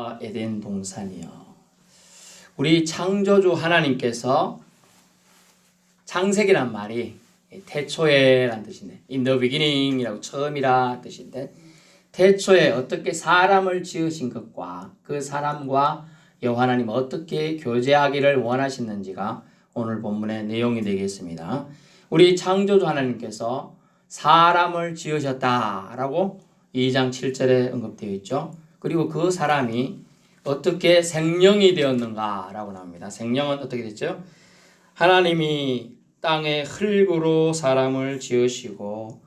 어, 에덴 동산이요. 우리 창조주 하나님께서 창세기란 말이 태초에란 뜻인데 in the beginning이라고 처음이라 뜻인데 태초에 어떻게 사람을 지으신 것과 그 사람과 여호와 하나님 어떻게 교제하기를 원하시는지가 오늘 본문의 내용이 되겠습니다. 우리 창조주 하나님께서 사람을 지으셨다라고 2장 7절에 언급되어 있죠. 그리고 그 사람이 어떻게 생명이 되었는가라고 나옵니다. 생명은 어떻게 됐죠? 하나님이 땅의 흙으로 사람을 지으시고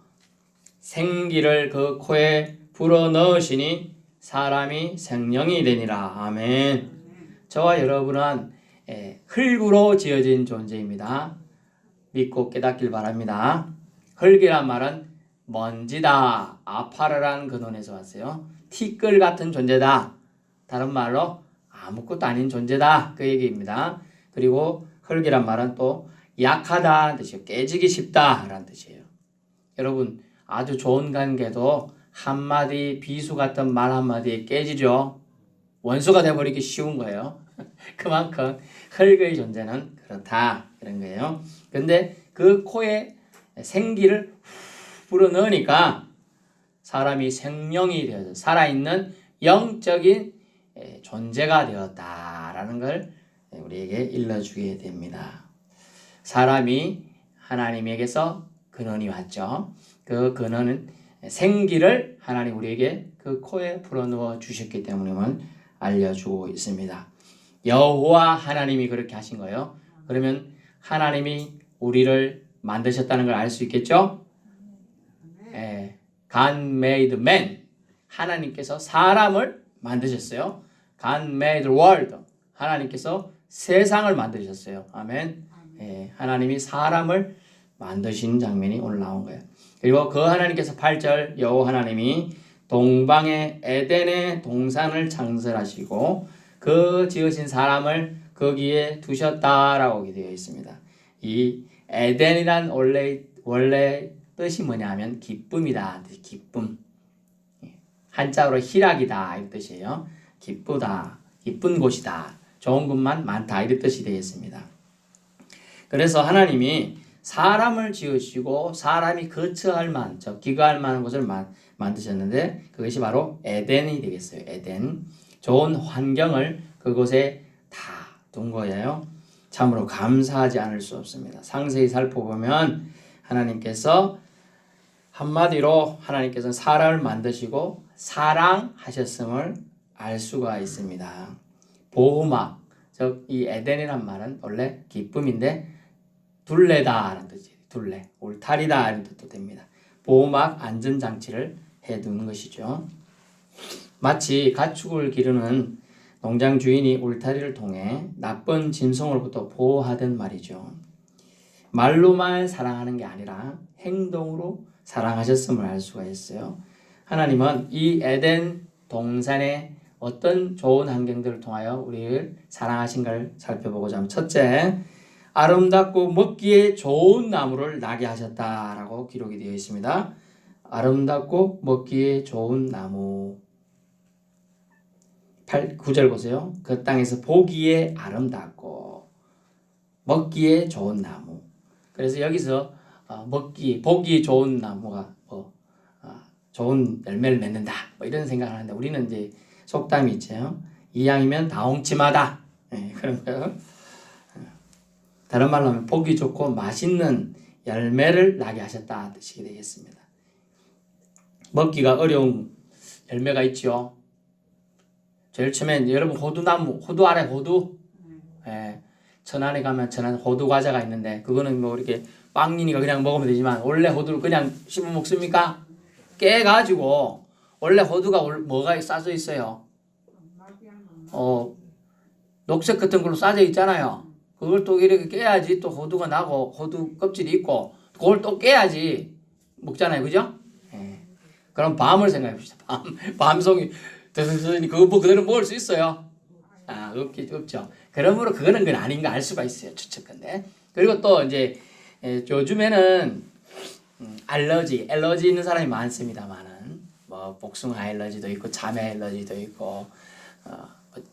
생기를 그 코에 불어 넣으시니 사람이 생명이 되니라. 아멘. 저와 여러분은 예, 흙으로 지어진 존재입니다. 믿고 깨닫길 바랍니다. 흙이란 말은 먼지다, 아파라라는 근원에서 왔어요. 티끌 같은 존재다. 다른 말로 아무것도 아닌 존재다. 그 얘기입니다. 그리고 흙이란 말은 또 약하다 뜻이에요. 깨지기 쉽다라는 뜻이에요. 여러분 아주 좋은 관계도 한마디 비수 같은 말 한마디에 깨지죠. 원수가 돼버리기 쉬운 거예요. 그만큼 흙의 존재는 그렇다 이런 거예요. 근데 그 코에 생기를 후 불어 넣으니까 사람이 생명이 되어서 살아있는 영적인 에, 존재가 되었다라는 걸 우리에게 일러주게 됩니다. 사람이 하나님에게서 근원이 왔죠. 그 근원은 생기를 하나님 우리에게 그 코에 불어넣어 주셨기 때문임을 알려주고 있습니다. 여호와 하나님이 그렇게 하신 거예요. 그러면 하나님이 우리를 만드셨다는 걸 알 수 있겠죠? 예, God made man. 하나님께서 사람을 만드셨어요. God made world. 하나님께서 세상을 만드셨어요. 아멘. 예, 하나님이 사람을 만드신 장면이 오늘 나온 거예요. 그리고 그 하나님께서 8절 여호와 하나님이 동방의 에덴의 동산을 창설하시고 그 지으신 사람을 거기에 두셨다라고 되어 있습니다. 이 에덴이란 원래 원래 뜻이 뭐냐면 기쁨이다. 기쁨. 한자로 희락이다 이 뜻이에요. 기쁘다, 기쁜 곳이다, 좋은 것만 많다 이런 뜻이 되겠습니다. 그래서 하나님이 사람을 지으시고 사람이 거처할 만, 저 기거할 만한 곳을 만, 만드셨는데 그것이 바로 에덴이 되겠어요. 에덴. 좋은 환경을 그곳에 다 둔 거예요. 참으로 감사하지 않을 수 없습니다. 상세히 살펴보면 하나님께서 한마디로 하나님께서는 사람을 만드시고 사랑하셨음을 알 수가 있습니다. 보호막, 즉 이 에덴이란 말은 원래 기쁨인데 둘레다라는 뜻이에요. 둘레, 울타리다 이런 뜻도 됩니다. 보호막 안전장치를 해두는 것이죠. 마치 가축을 기르는 농장 주인이 울타리를 통해 나쁜 짐승으로부터 보호하던 말이죠. 말로만 사랑하는 게 아니라 행동으로 사랑하셨음을 알 수가 있어요. 하나님은 이 에덴 동산의 어떤 좋은 환경들을 통하여 우리를 사랑하신 걸 살펴보고자 합니다. 첫째, 아름답고 먹기에 좋은 나무를 나게 하셨다라고 기록이 되어 있습니다. 아름답고 먹기에 좋은 나무. 8, 9절 보세요. 그 땅에서 보기에 아름답고 먹기에 좋은 나무. 그래서 여기서 어, 먹기, 보기 좋은 나무가 뭐 어, 좋은 열매를 맺는다. 뭐 이런 생각을 하는데 우리는 이제 속담이 있죠. 이양이면 다홍치마다. 네, 그런 거요. 다른 말로 하면 보기 좋고 맛있는 열매를 나게 하셨다 뜻이 되겠습니다. 먹기가 어려운 열매가 있죠. 제일 처음엔 여러분 호두나무, 호두 알아요? 호두? 예. 천안에 가면 천안 호두 과자가 있는데 그거는 뭐 이렇게 빵이니까 그냥 먹으면 되지만 원래 호두를 그냥 씹어 먹습니까? 깨가지고 원래 호두가 뭐가 싸져 있어요? 어 녹색 같은 걸로 싸져 있잖아요. 그걸 또 이렇게 깨야지 또 호두가 나고 호두 껍질이 있고 그걸 또 깨야지 먹잖아요, 그죠? 예. 그럼 밤을 생각해 봅시다. 밤 밤송이 드드드니 그거 뭐 그대로 먹을 수 있어요? 아 없기 없죠. 그러므로 그거는 건 아닌 거 알 수가 있어요, 추측근데. 그리고 또 이제 예, 요즘에는 음, 알러지, 알러지 있는 사람이 많습니다만은 뭐 복숭아 알러지도 있고 자매 알러지도 있고 어,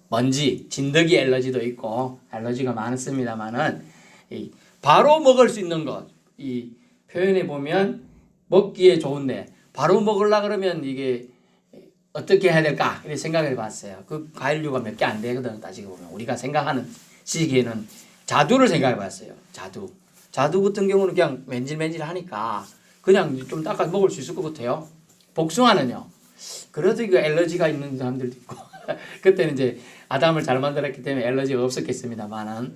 먼지, 진드기 알러지도 있고 알러지가 많습니다만은 이 바로 먹을 수 있는 것, 이 표현에 보면 먹기에 좋은데 바로 먹으려 그러면 이게 어떻게 해야 될까 이렇게 생각해 봤어요. 그 과일류가 몇 개 안 되거든 따지고 보면 우리가 생각하는 시기에는 자두를 생각해 봤어요. 자두. 자두 같은 경우는 그냥 맨질맨질하니까 그냥 좀 닦아 먹을 수 있을 것 같아요. 복숭아는요. 그래도 이거 알러지가 있는 사람들도 있고 그때는 이제 아담을 잘 만들었기 때문에 알러지가 없었겠습니다만은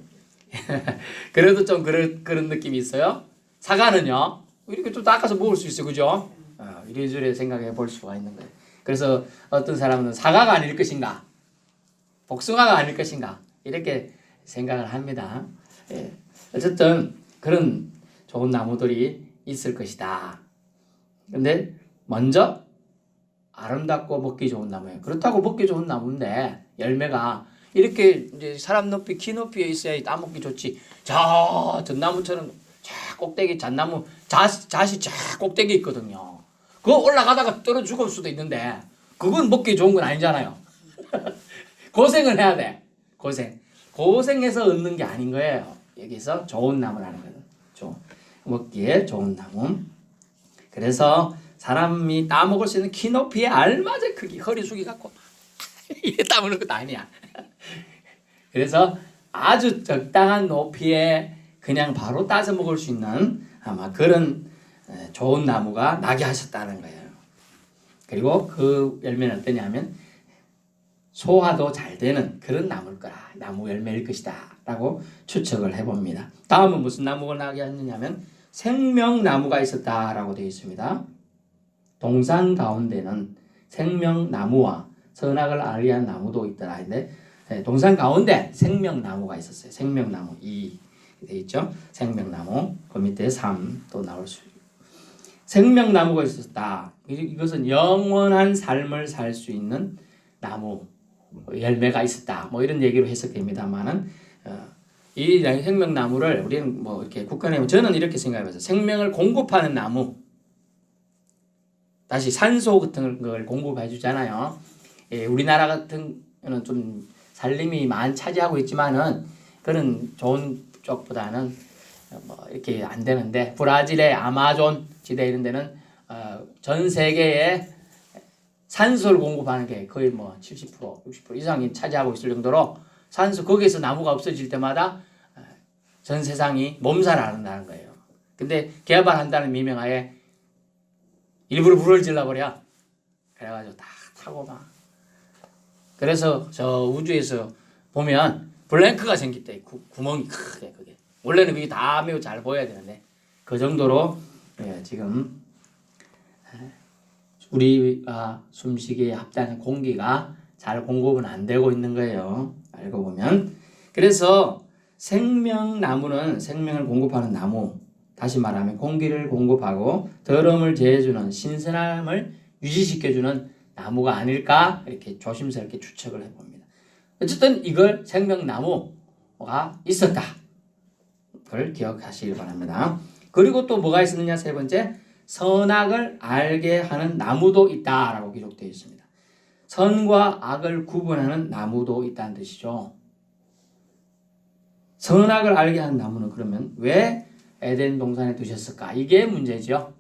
그래도 좀 그런 그런 느낌이 있어요. 사과는요. 이렇게 좀 닦아서 먹을 수 있어요, 그죠? 어, 이래저래 생각해 볼 수가 있는 거예요. 그래서 어떤 사람은 사과가 아닐 것인가, 복숭아가 아닐 것인가 이렇게 생각을 합니다. 예. 어쨌든 그런 좋은 나무들이 있을 것이다. 근데 먼저 아름답고 먹기 좋은 나무예요. 그렇다고 먹기 좋은 나무인데 열매가 이렇게 이제 사람 높이 키 높이에 있어야 따먹기 좋지. 저 전나무처럼 저 꼭대기 잣나무 잣 잣이 저 꼭대기 있거든요. 그거 올라가다가 떨어 죽을 수도 있는데 그건 먹기 좋은 건 아니잖아요. 고생을 해야 돼. 고생. 고생해서 얻는 게 아닌 거예요. 여기서 좋은 나무라는. 좋은 먹기에 좋은 나무. 그래서 사람이 따먹을 수 있는 키 높이에 알맞은 크기, 허리 숙이 갖고 이게 따먹는 것도 아니야. 그래서 아주 적당한 높이에 그냥 바로 따서 먹을 수 있는 아마 그런 에, 좋은 나무가 나게 하셨다는 거예요. 그리고 그 열매는 어떠냐면 소화도 잘 되는 그런 나무일 거라. 나무 열매일 것이다. 라고 추측을 해봅니다. 다음은 무슨 나무가 나게 했느냐면 생명나무가 있었다라고 되어 있습니다. 동산 가운데는 생명나무와 선악을 알게 한 나무도 있더라. 근데 네, 동산 가운데 생명나무가 있었어요. 생명나무 2 되어 있죠. 생명나무 그 밑에 3또 나올 수 생명나무가 있었다. 이- 이것은 영원한 삶을 살 수 있는 나무 열매가 있었다. 뭐 이런 얘기로 해석됩니다만은 어, 이 생명나무를 우리는 뭐 이렇게 국간에 저는 이렇게 생각해봐서 생명을 공급하는 나무 다시 산소 같은 걸 공급해 주잖아요. 예, 우리나라 같은 거는 좀 살림이 많이 차지하고 있지만은 그런 좋은 쪽보다는 뭐 이렇게 안 되는데 브라질의 아마존 지대 이런 데는 어, 전 세계에 산소를 공급하는 게 거의 뭐 70% 60% 이상이 차지하고 있을 정도로 산소 거기에서 나무가 없어질 때마다 어, 전 세상이 몸살을 앓는다는 거예요. 근데 개발한다는 미명하에 일부러 불을 질러버려. 그래가지고 다 타고 막. 그래서 저 우주에서 보면 블랭크가 생겼대. 구, 구멍이 크게 그게. 원래는 그게 다 매우 잘 보여야 되는데 그 정도로 예, 지금 예, 우리가 숨쉬기에 합당한 공기가 잘 공급은 안 되고 있는 거예요. 알고 보면. 그래서 생명나무는 생명을 공급하는 나무. 다시 말하면 공기를 공급하고 더러움을 제해주는 신선함을 유지시켜주는 나무가 아닐까 이렇게 조심스럽게 추측을 해봅니다. 어쨌든 이걸 생명나무가 있었다. 그걸 기억하시길 바랍니다. 그리고 또 뭐가 있었느냐 세 번째 선악을 알게 하는 나무도 있다라고 기록되어 있습니다. 선과 악을 구분하는 나무도 있다는 뜻이죠. 선악을 알게 하는 나무는 그러면 왜 에덴 동산에 두셨을까? 이게 문제죠.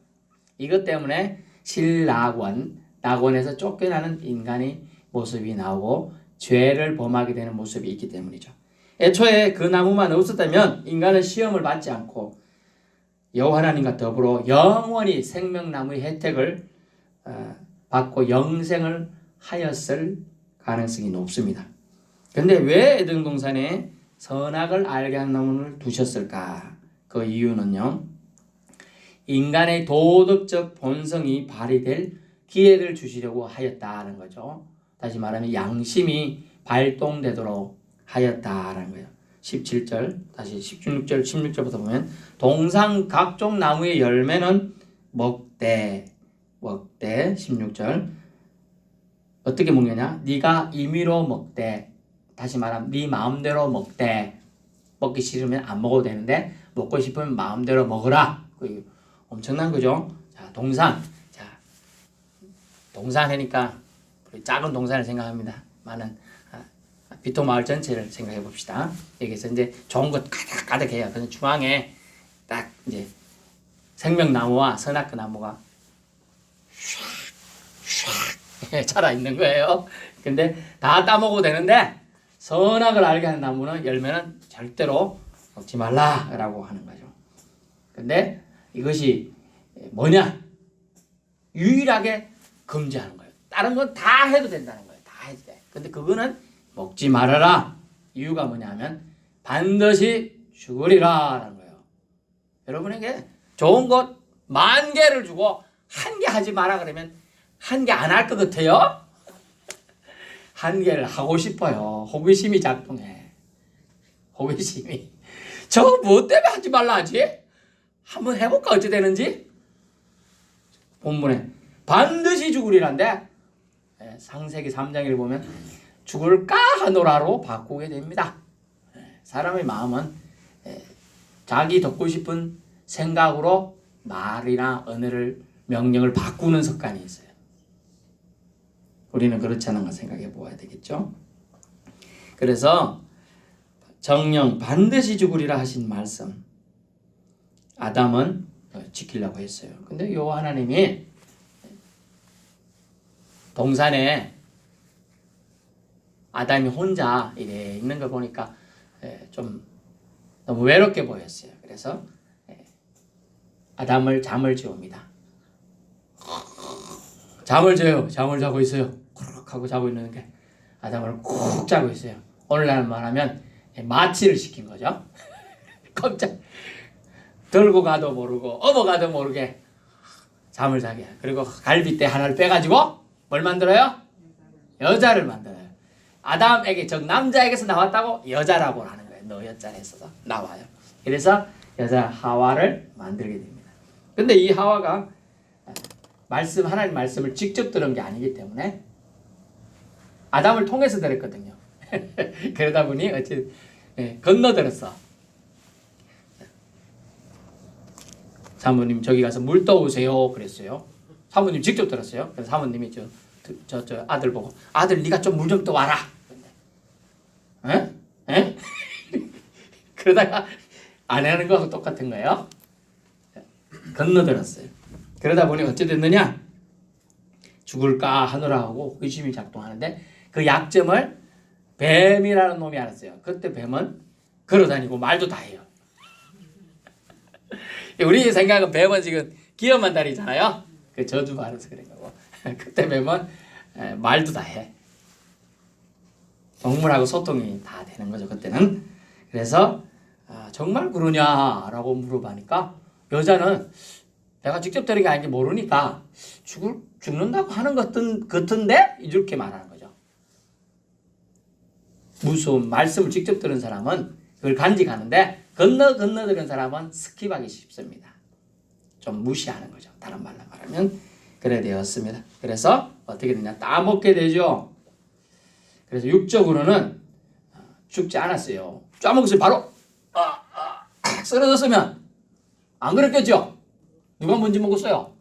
이것 때문에 신락원, 낙원에서 쫓겨나는 인간의 모습이 나오고 죄를 범하게 되는 모습이 있기 때문이죠. 애초에 그 나무만 없었다면 인간은 시험을 받지 않고 여호와 하나님과 더불어 영원히 생명나무의 혜택을 어, 받고 영생을 하였을 가능성이 높습니다. 근데 왜 에덴 동산에 선악을 알게 한 나무를 두셨을까? 그 이유는요. 인간의 도덕적 본성이 발휘될 기회를 주시려고 하였다는 거죠. 다시 말하면 양심이 발동되도록 하였다라는 거예요. 17절 다시 16절 16절부터 보면 동상 각종 나무의 열매는 먹되 먹되 16절 어떻게 먹느냐? 네가 임의로 먹되 다시 말하면 네 마음대로 먹되 먹기 싫으면 안 먹어도 되는데 먹고 싶으면 마음대로 먹으라. 그 엄청난 거죠. 자 동산 자 동산 하니까 작은 동산을 생각합니다. 많은 비토 마을 전체를 생각해 봅시다. 여기서 이제 좋은 것 가득 가득해요. 그래서 중앙에 딱 이제 생명나무와 선악과 나무가 샥샥 자라 있는 거예요. 근데 다 따먹어도 되는데 선악을 알게 하는 나무는 열매는 절대로 먹지 말라라고 하는 거죠. 근데 이것이 뭐냐? 유일하게 금지하는 거예요. 다른 건 다 해도 된다는 거예요. 다 해도 돼. 근데 그거는 먹지 말아라. 이유가 뭐냐면 반드시 죽으리라라는 거예요. 여러분에게 좋은 것 만 개를 주고 한 개 하지 마라 그러면 한 개 안 할 것 같아요? 한 개를 하고 싶어요. 호기심이 작동해. 호기심이. 저거 뭐 때문에 하지 말라 하지? 한번 해볼까 어찌 되는지? 본문에 반드시 죽으리란데 예, 상세기 3장을 보면 죽을까 하노라로 바꾸게 됩니다. 예, 사람의 마음은 예, 자기 듣고 싶은 생각으로 말이나 언어를 명령을 바꾸는 습관이 있어요. 우리는 그렇지 않은 걸 생각해 보아야 되겠죠. 그래서 정령 반드시 죽으리라 하신 말씀 아담은 어, 지키려고 했어요. 근데 요 하나님이 동산에 아담이 혼자 이래 있는 걸 보니까 예, 좀 너무 외롭게 보였어요. 그래서 예, 아담을 잠을 재웁니다. 잠을 재요. 잠을 자고 있어요. 쿠룩 하고 자고 있는 게 아담을 쿡 자고 있어요. 오늘날 말하면 예, 마취를 시킨 거죠. 깜짝 들고 가도 모르고 업어가도 모르게 잠을 자게. 그리고 갈비뼈 하나를 빼가지고 뭘 만들어요? 여자를 만들어요. 아담에게 즉 남자에게서 나왔다고 여자라고 하는 거예요. 너 여자를 했어서 나와요. 그래서 여자 하와를 만들게 됩니다. 근데 이 하와가 말씀 하나님 말씀을 직접 들은 게 아니기 때문에 아담을 통해서 들었거든요. 그러다 보니 어찌 예, 건너들었어. 사모님 저기 가서 물 떠오세요 그랬어요. 사모님 직접 들었어요. 그래서 사모님이 저 저 저 아들 보고 아들 네가 좀 물 좀 떠와라. 에? 에? 그러다가 안 하는 거하고 똑같은 거예요. 건너들었어요. 그러다 보니 어찌 됐느냐? 죽을까 하느라 하고 의심이 작동하는데 그 약점을 뱀이라는 놈이 알았어요. 그때 뱀은 걸어다니고 말도 다 해요. 우리 생각은 뱀은 지금 기어만 다니잖아요. 그 저주 받아서 그런 거고. 그때 뱀은 에, 말도 다 해. 동물하고 소통이 다 되는 거죠. 그때는. 그래서 아, 정말 그러냐라고 물어보니까 여자는 내가 직접 들은 게 아닌지 모르니까 죽을 죽는다고 하는 것 같은 같은데 이렇게 말하는 거죠. 무서운 말씀을 직접 들은 사람은 그걸 간직하는데 건너 건너 들은 사람은 스킵하기 쉽습니다. 좀 무시하는 거죠. 다른 말로 말하면 그래 되었습니다. 그래서 어떻게 되냐 따먹게 되죠. 그래서 육적으로는 죽지 않았어요. 짜먹었어요. 바로 아, 아, 쓰러졌으면 안 그랬겠죠. 누가 먼저 먹었어요?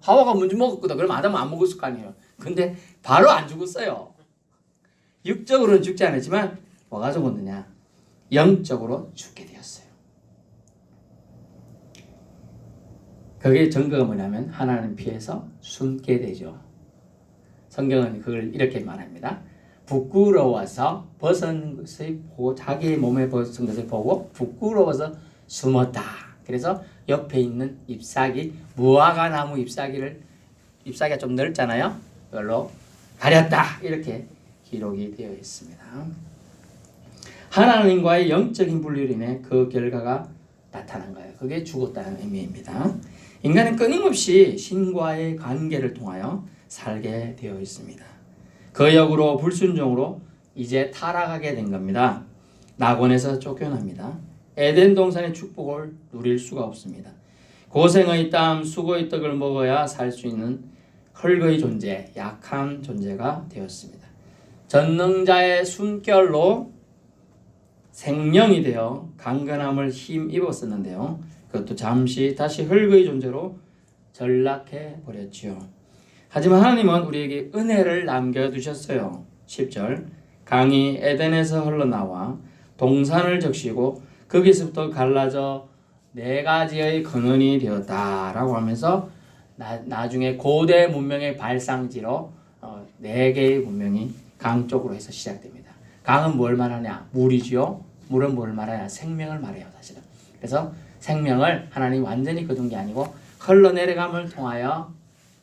하와가 먼저 먹었거든. 그럼 아담은 안 먹었을 거 아니에요. 근데 바로 안 죽었어요. 육적으로는 죽지 않았지만 뭐가 죽었느냐? 영적으로 죽게 되었어요. 그게 증거가 뭐냐면 하나님 피해서 숨게 되죠. 성경은 그걸 이렇게 말합니다. 부끄러워서 벗은 것을 보고 자기 몸에 벗은 것을 보고 부끄러워서 숨었다. 그래서 옆에 있는 잎사귀 무화과 나무 잎사귀를 잎사귀가 좀 넓잖아요. 그걸로 가렸다. 이렇게 기록이 되어 있습니다. 하나님과의 영적인 분리로 인해 그 결과가 나타난 거예요. 그게 죽었다는 의미입니다. 인간은 끊임없이 신과의 관계를 통하여 살게 되어 있습니다. 그 역으로 불순종으로 이제 타락하게 된 겁니다. 낙원에서 쫓겨납니다. 에덴 동산의 축복을 누릴 수가 없습니다. 고생의 땀, 수고의 떡을 먹어야 살 수 있는 흙의 존재, 약한 존재가 되었습니다. 전능자의 숨결로 생명이 되어 강건함을 힘입었었는데요. 그것도 잠시 다시 흙의 존재로 전락해 버렸지요. 하지만 하나님은 우리에게 은혜를 남겨두셨어요. 10절 강이 에덴에서 흘러나와 동산을 적시고 거기서부터 갈라져 네 가지의 근원이 되었다라고 하면서 나, 나중에 고대 문명의 발상지로 어, 네 개의 문명이 강 쪽으로 해서 시작됩니다. 강은 뭘 말하냐? 물이지요. 물은 뭘 말하냐? 생명을 말해요, 사실은. 그래서 생명을 하나님 완전히 거둔 게 아니고 흘러내려감을 통하여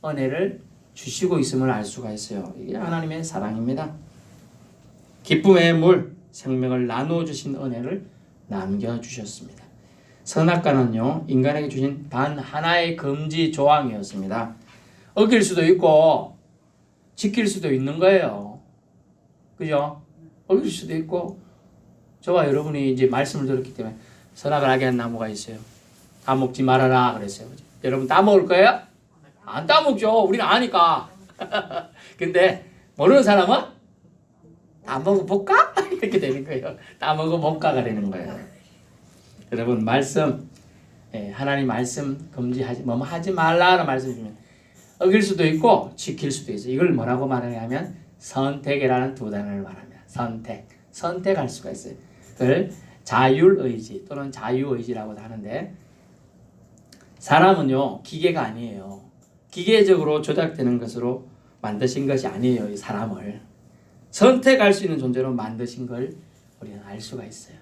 은혜를 주시고 있음을 알 수가 있어요. 이게 하나님의 사랑입니다. 기쁨의 물, 생명을 나누어 주신 은혜를 남겨 주셨습니다. 선악과는요 인간에게 주신 단 하나의 금지 조항이었습니다. 어길 수도 있고 지킬 수도 있는 거예요. 그죠? 어길 수도 있고 저와 여러분이 이제 말씀을 들었기 때문에 선악을 하게 한 나무가 있어요. 다 먹지 말아라 그랬어요. 그죠? 여러분 따 먹을 거예요? 안 따먹죠. 우리는 아니까. 근데 모르는 사람은 다 먹어볼까? 이렇게 되는 거예요. 다 먹어볼까가 되는 거예요. 여러분 말씀 예, 하나님 말씀 금지하지 뭐 하지 말라는 말씀 주면 어길 수도 있고 지킬 수도 있어. 이걸 뭐라고 말하냐면 선택이라는 두 단어를 말합니다. 선택. 선택할 수가 있어요. 그걸 자율의지 또는 자유의지라고도 하는데 사람은요 기계가 아니에요. 기계적으로 조작되는 것으로 만드신 것이 아니에요. 이 사람을 선택할 수 있는 존재로 만드신 걸 우리는 알 수가 있어요.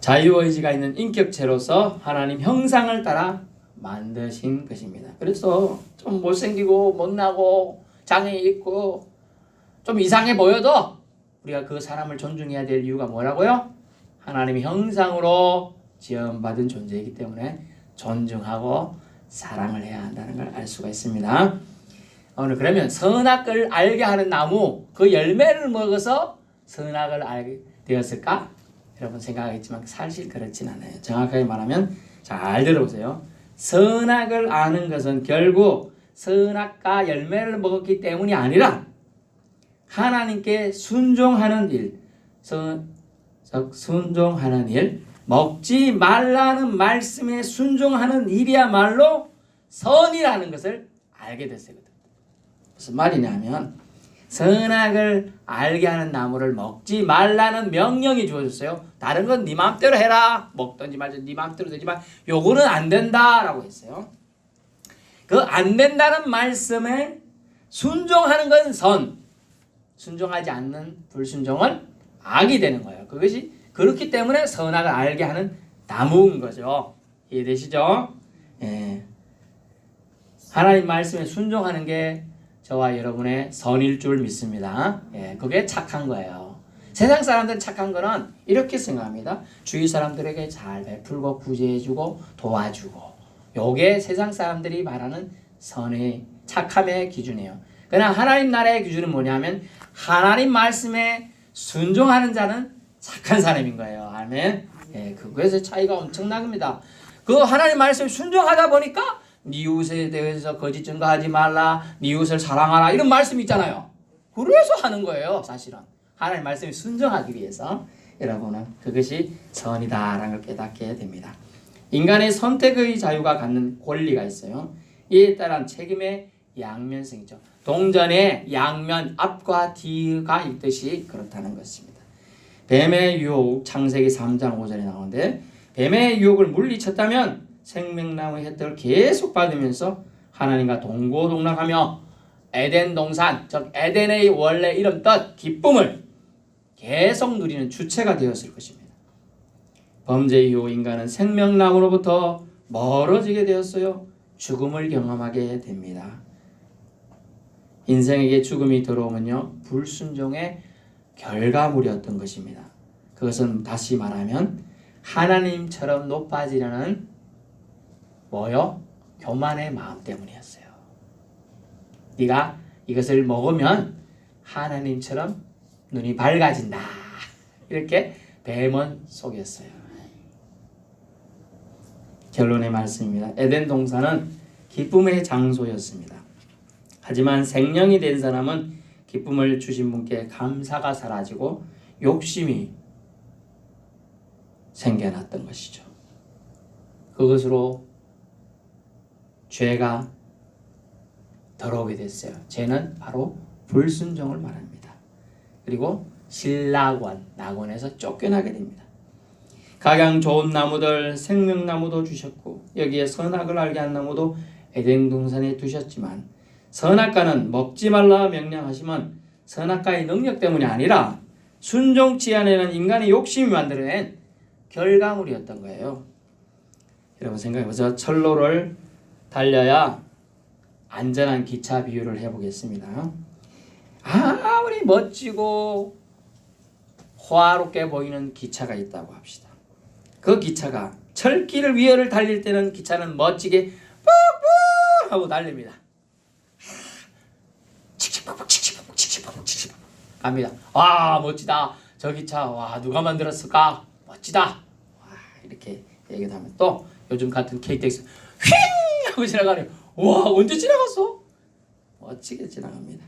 자유의지가 있는 인격체로서 하나님 형상을 따라 만드신 것입니다. 그래서 좀 못생기고 못나고 장애 있고 좀 이상해 보여도 우리가 그 사람을 존중해야 될 이유가 뭐라고요? 하나님의 형상으로 지음받은 존재이기 때문에 존중하고 사랑을 해야 한다는 걸 알 수가 있습니다. 오늘 그러면 선악을 알게 하는 나무 그 열매를 먹어서 선악을 알게 되었을까? 여러분 생각하겠지만 사실 그렇진 않아요. 정확하게 말하면 잘 들어보세요. 선악을 아는 것은 결국 선악과 열매를 먹었기 때문이 아니라 하나님께 순종하는 일, 선, 즉 순종하는 일, 먹지 말라는 말씀에 순종하는 일이야말로 선이라는 것을 알게 됐어요. 무슨 말이냐면 선악을 알게 하는 나무를 먹지 말라는 명령이 주어졌어요. 다른 건 네 마음대로 해라. 먹든지 말든지 네 마음대로 되지만 요거는 안 된다라고 했어요. 그 안 된다는 말씀에 순종하는 건 선. 순종하지 않는 불순종은 악이 되는 거예요. 그것이 그렇기 때문에 선악을 알게 하는 나무인 거죠. 이해되시죠? 예. 하나님 말씀에 순종하는 게 저와 여러분의 선일 줄 믿습니다. 예, 그게 착한 거예요. 세상 사람들은 착한 거는 이렇게 생각합니다. 주위 사람들에게 잘 베풀고 구제해주고 도와주고 요게 세상 사람들이 말하는 선의 착함의 기준이에요. 그러나 하나님 나라의 기준은 뭐냐면 하나님 말씀에 순종하는 자는 착한 사람인 거예요. 아멘. 예, 그거에서 차이가 엄청납니다. 그 하나님 말씀에 순종하다 보니까 네 이웃에 대해서 거짓 증거하지 말라, 네 이웃을 사랑하라 이런 말씀 있잖아요. 그래서 하는 거예요, 사실은. 하나님 말씀에 순종하기 위해서 여러분은 그것이 선이다라는 걸 깨닫게 됩니다. 인간의 선택의 자유가 갖는 권리가 있어요. 이에 따른 책임의 양면성이죠. 동전에 양면 앞과 뒤가 있듯이 그렇다는 것입니다. 뱀의 유혹 창세기 3장 5절에 나오는데 뱀의 유혹을 물리쳤다면 생명나무의 혜택을 계속 받으면서 하나님과 동고동락하며 에덴 동산, 즉 에덴의 원래 이름 뜻 기쁨을 계속 누리는 주체가 되었을 것입니다. 범죄 이후 인간은 생명나무로부터 멀어지게 되었어요. 죽음을 경험하게 됩니다. 인생에게 죽음이 들어오면요 불순종의 결과물이었던 것입니다. 그것은 다시 말하면 하나님처럼 높아지려는 뭐요? 교만의 마음 때문이었어요. 네가 이것을 먹으면 하나님처럼 눈이 밝아진다. 이렇게 뱀은 속였어요. 결론의 말씀입니다. 에덴 동산은 기쁨의 장소였습니다. 하지만 생명이 된 사람은 기쁨을 주신 분께 감사가 사라지고 욕심이 생겨났던 것이죠. 그것으로 죄가 더러우게 됐어요. 죄는 바로 불순종을 말합니다. 그리고 신라관, 낙원에서 쫓겨나게 됩니다. 각양 좋은 나무들 생명나무도 주셨고 여기에 선악을 알게 한 나무도 에덴 동산에 두셨지만 선악과는 먹지 말라 명령하시면 선악과의 능력 때문이 아니라 순종치 않으는 인간의 욕심이 만들어낸 결과물이었던 거예요. 여러분 생각해보세요. 철로를 달려야 안전한 기차 비유를 해보겠습니다. 아무리 멋지고 호화롭게 보이는 기차가 있다고 합시다. 그 기차가 철길 위를 달릴 때는 기차는 멋지게 뿡뿡 하고 달립니다. 칙칙폭폭 칙칙폭폭 칙칙폭폭 칙칙폭 갑니다. 와 멋지다. 저 기차 와 누가 만들었을까? 멋지다. 와 이렇게 얘기를 하면 또 요즘 같은 KTX 휙 하고 지나가네요. 와 언제 지나갔어? 멋지게 지나갑니다.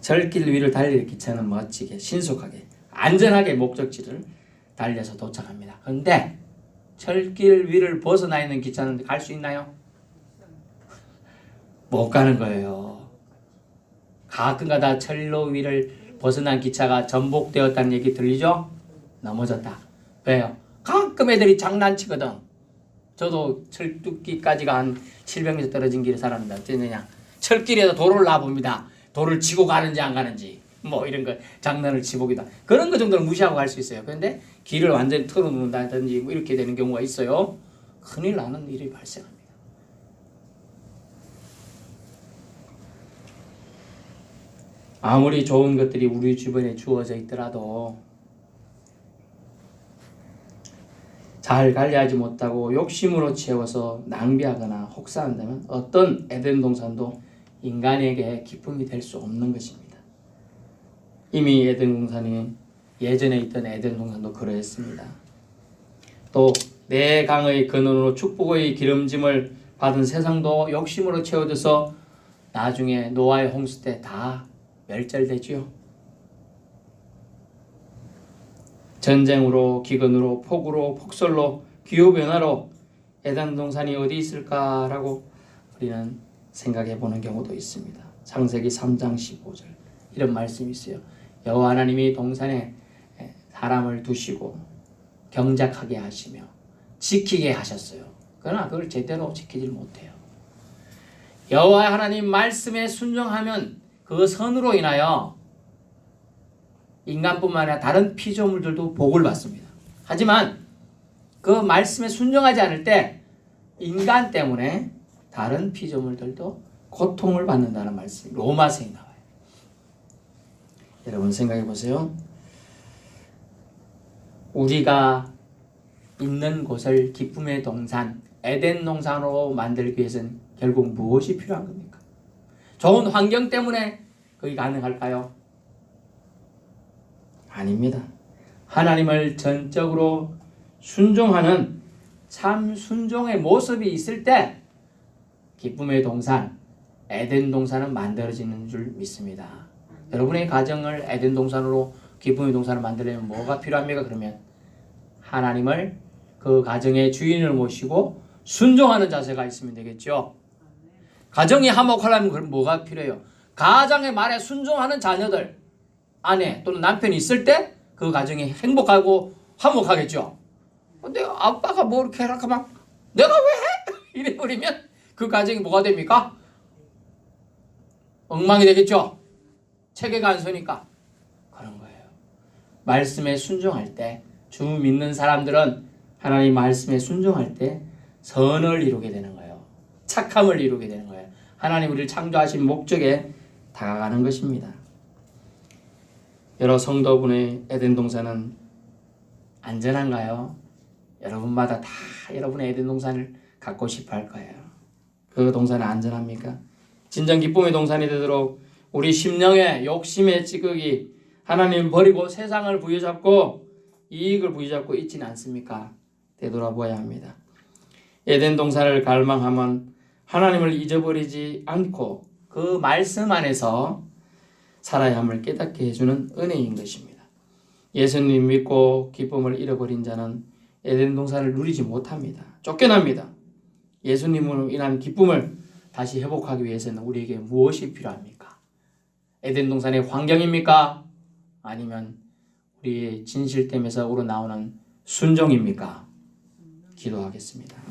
절길 위를 달릴 기차는 멋지게 신속하게 안전하게 목적지를 달려서 도착합니다. 그런데 철길 위를 벗어나 있는 기차는 갈 수 있나요? 못 가는 거예요. 가끔가다 철로 위를 벗어난 기차가 전복되었다는 얘기 들리죠? 넘어졌다. 왜요? 가끔 애들이 장난치거든. 저도 철뚝기까지가 한 700m 떨어진 길에 살았는데 어쩌느냐. 철길에서 도로를 놔봅니다. 도를 치고 가는지 안 가는지 뭐 이런 거 장난을 치보기다. 그런 거 정도는 무시하고 갈 수 있어요. 그런데 길을 완전히 털어놓는다든지 뭐 이렇게 되는 경우가 있어요. 큰일 나는 일이 발생합니다. 아무리 좋은 것들이 우리 주변에 주어져 있더라도 잘 관리하지 못하고 욕심으로 채워서 낭비하거나 혹사한다면 어떤 에덴 동산도 인간에게 기쁨이 될 수 없는 것입니다. 이미 에덴 동산이 예전에 있던 에덴 동산도 그러했습니다. 또 내 강의 근원으로 축복의 기름짐을 받은 세상도 욕심으로 채워져서 나중에 노아의 홍수 때 다 멸절되지요. 전쟁으로 기근으로 폭우로 폭설로 기후 변화로 에덴 동산이 어디 있을까라고 우리는 생각해 보는 경우도 있습니다. 창세기 3장 15절 이런 말씀이 있어요. 여호와 하나님이 동산에 사람을 두시고 경작하게 하시며 지키게 하셨어요. 그러나 그걸 제대로 지키질 못해요. 여호와 하나님 말씀에 순종하면 그 선으로 인하여 인간뿐만 아니라 다른 피조물들도 복을 받습니다. 하지만 그 말씀에 순종하지 않을 때 인간 때문에 다른 피조물들도 고통을 받는다는 말씀이 로마서에 나와요. 여러분 생각해 보세요. 우리가 있는 곳을 기쁨의 동산, 에덴 동산으로 만들기 위해서는 결국 무엇이 필요한 겁니까? 좋은 환경 때문에 그게 가능할까요? 아닙니다. 하나님을 전적으로 순종하는 참 순종의 모습이 있을 때 기쁨의 동산, 에덴 동산은 만들어지는 줄 믿습니다. 여러분의 가정을 에덴 동산으로 기쁨의 동산을 만들려면 뭐가 필요합니까? 그러면 하나님을 그 가정의 주인을 모시고 순종하는 자세가 있으면 되겠죠. 가정이 화목하려면 그럼 뭐가 필요해요? 가장의 말에 순종하는 자녀들, 아내 또는 남편이 있을 때 그 가정이 행복하고 화목하겠죠. 근데 아빠가 뭐 이렇게 하라 하면 내가 왜 해? 이래 버리면 그 가정이 뭐가 됩니까? 엉망이 되겠죠. 안 서니까 그런 거예요. 말씀에 순종할 때 주 믿는 사람들은 하나님 말씀에 순종할 때 선을 이루게 되는 거예요. 착함을 이루게 되는 거예요. 하나님 우리를 창조하신 목적에 다가가는 것입니다. 여러 성도분의 에덴 동산은 안전한가요? 여러분마다 다 여러분의 에덴 동산을 갖고 싶어 할 거예요. 그 동산은 안전합니까? 진정 기쁨의 동산이 되도록 우리 심령의 욕심의 찌극이 하나님 버리고 세상을 부여잡고 이익을 부여잡고 있지는 않습니까? 되돌아보아야 합니다. 에덴 동산을 갈망하면 하나님을 잊어버리지 않고 그 말씀 안에서 살아야 함을 깨닫게 해주는 은혜인 것입니다. 예수님 믿고 기쁨을 잃어버린 자는 에덴 동산을 누리지 못합니다. 쫓겨납니다. 예수님으로 인한 기쁨을 다시 회복하기 위해서는 우리에게 무엇이 필요합니까? 에덴 동산의 환경입니까? 아니면 우리의 진실됨에서 우러나오는 순종입니까? 기도하겠습니다.